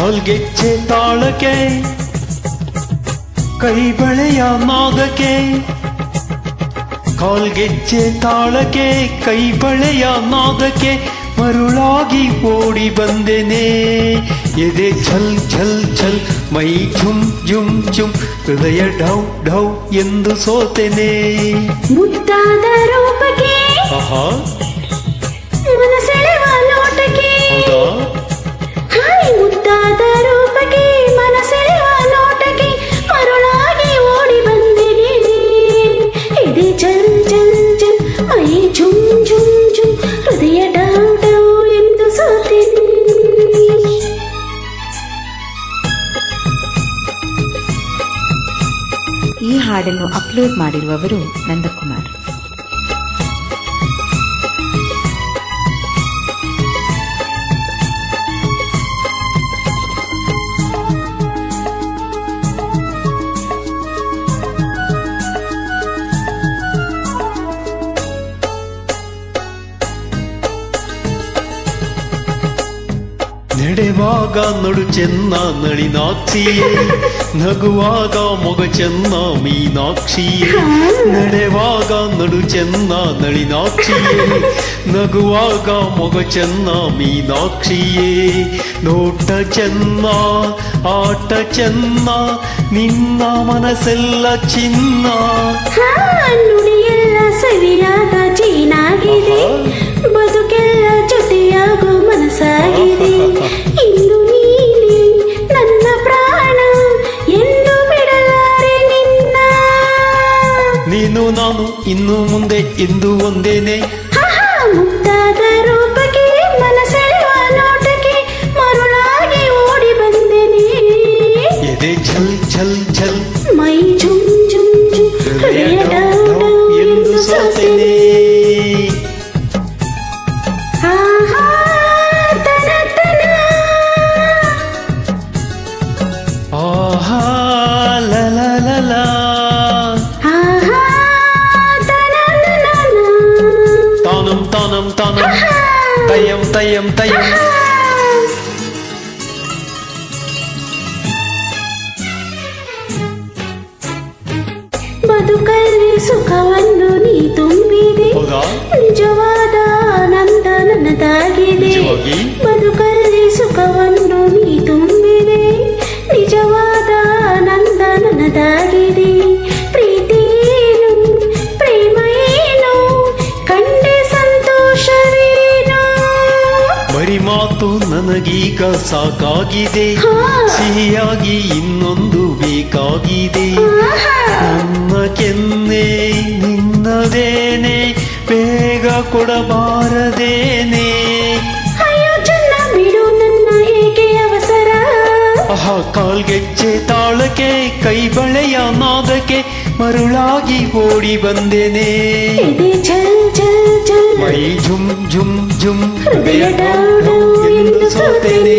ಕಾಲ್ಗೆಚ್ಚೆ ತಾಳಕೆ ಕೈ ಬಳೆಯ ಕಾಲ್ಗೆಜ್ಜೆ ಕಾಲ್ಗೆಚ್ಚೆ ತಾಳಕ್ಕೆ ಕೈ ಬಳೆಯ ನಾದಕ್ಕೆ ಮರುಳಾಗಿ ಓಡಿ ಬಂದೆನೆ. ಎದೆ ಛಲ್ ಛಲ್ ಛಲ್ ಮೈ ಝುಮ್ ಝುಮ್ ಝುಮ್ ಹೃದಯ ಢೌ ಢೌ ಎಂದು ಸೋತೆನೆ. ಮುದ್ದಾದ ರೂಪಕ್ಕೆ ಆಹಾ. ಈ ಹಾಡನ್ನು ಅಪ್ಲೋಡ್ ಮಾಡಿರುವವರು ನಂದಕುಮಾರ್. ನಡೆವಾಗ ನಡು ಚೆನ್ನ ನಳಿನಾಕ್ಷಿಯೇ ನಗುವಾಗ ಮೊಗ ಚೆನ್ನ ಮೀನಾಕ್ಷಿಯೇ ನಡೆವಾಗ ನಡು ಚೆನ್ನ ನಳಿನಾಕ್ಷಿಯೇ ನಗುವಾಗ ಮೊಗ ಚೆನ್ನ ಮೀನಾಕ್ಷಿಯೇ ನೋಟ ಚೆನ್ನ ಆಟ ಚೆನ್ನ ನಿನ್ನ ಮನಸ್ಸೆಲ್ಲ ಚಿನ್ನ ಹಾ ನುಡಿಯೆಲ್ಲ ಸವಿಯಾದ ಚೀನಾಗಿದೆ ಇನ್ನು ಮುಂದೆ ಎಂದು ಒಂದೇನೆ ಹಾ, ಹಾ, ಮುದ್ದಾದ ರೂಪಕ್ಕೆ ಮನಸೆಳೆವ ನೋಟಕ್ಕೆ ಮರುಳಾಗಿ ಓಡಿ ಬಂದೆನೆ ಎದೆ ಛಲ್ ಛಲ್ ಛಲ್ ಮೈ ಝುಮ್ ಝುಮ್ ಝುಮ್ ಹೃದಯ ಹೃದಯ ಡೌ ಡೌ ಡೌ ಡೌ ಎಂದು ಸೋತೆನೆ ಆಹಾ, ತನ ತನ. ಆಹಾ ಲ ಲ ಲ ತಾನಂ ತಾನಂ ತಯಂ ತಯಂ ತಯಂ ಬದುಕಲ್ಲಿ ಸುಖವನ್ನು ನೀ ತುಂಬಿದೆ ಹೌದಾ ನಿಜವಾದ ಆನಂದ ನನ್ನದಾಗಿದೆ ನನಗೀಗ ಸಾಕಾಗಿದೆ. ಸಿಹಿಯಾಗಿ ಇನ್ನೊಂದು ಬೇಕಾಗಿದೆ. ನನ್ನ ಕೆನ್ನೆ ನಿನ್ನದೇನೆ ಬೇಗ ಕೊಡಬಾರದೇನೆ. ಆಹಾ ಕಾಲ್ಗೆಜ್ಜೆ ತಾಳಕ್ಕೆ ಕೈ ಬಳೆಯ ನಾದಕ್ಕೆ ಮರುಳಾಗಿ ಓಡಿ ಬಂದೆನೆ. ಮೈ ಝುಮ್ ಝುಮ್ ಝುಮ್ ಹೃದಯ నిన్ను చూతనే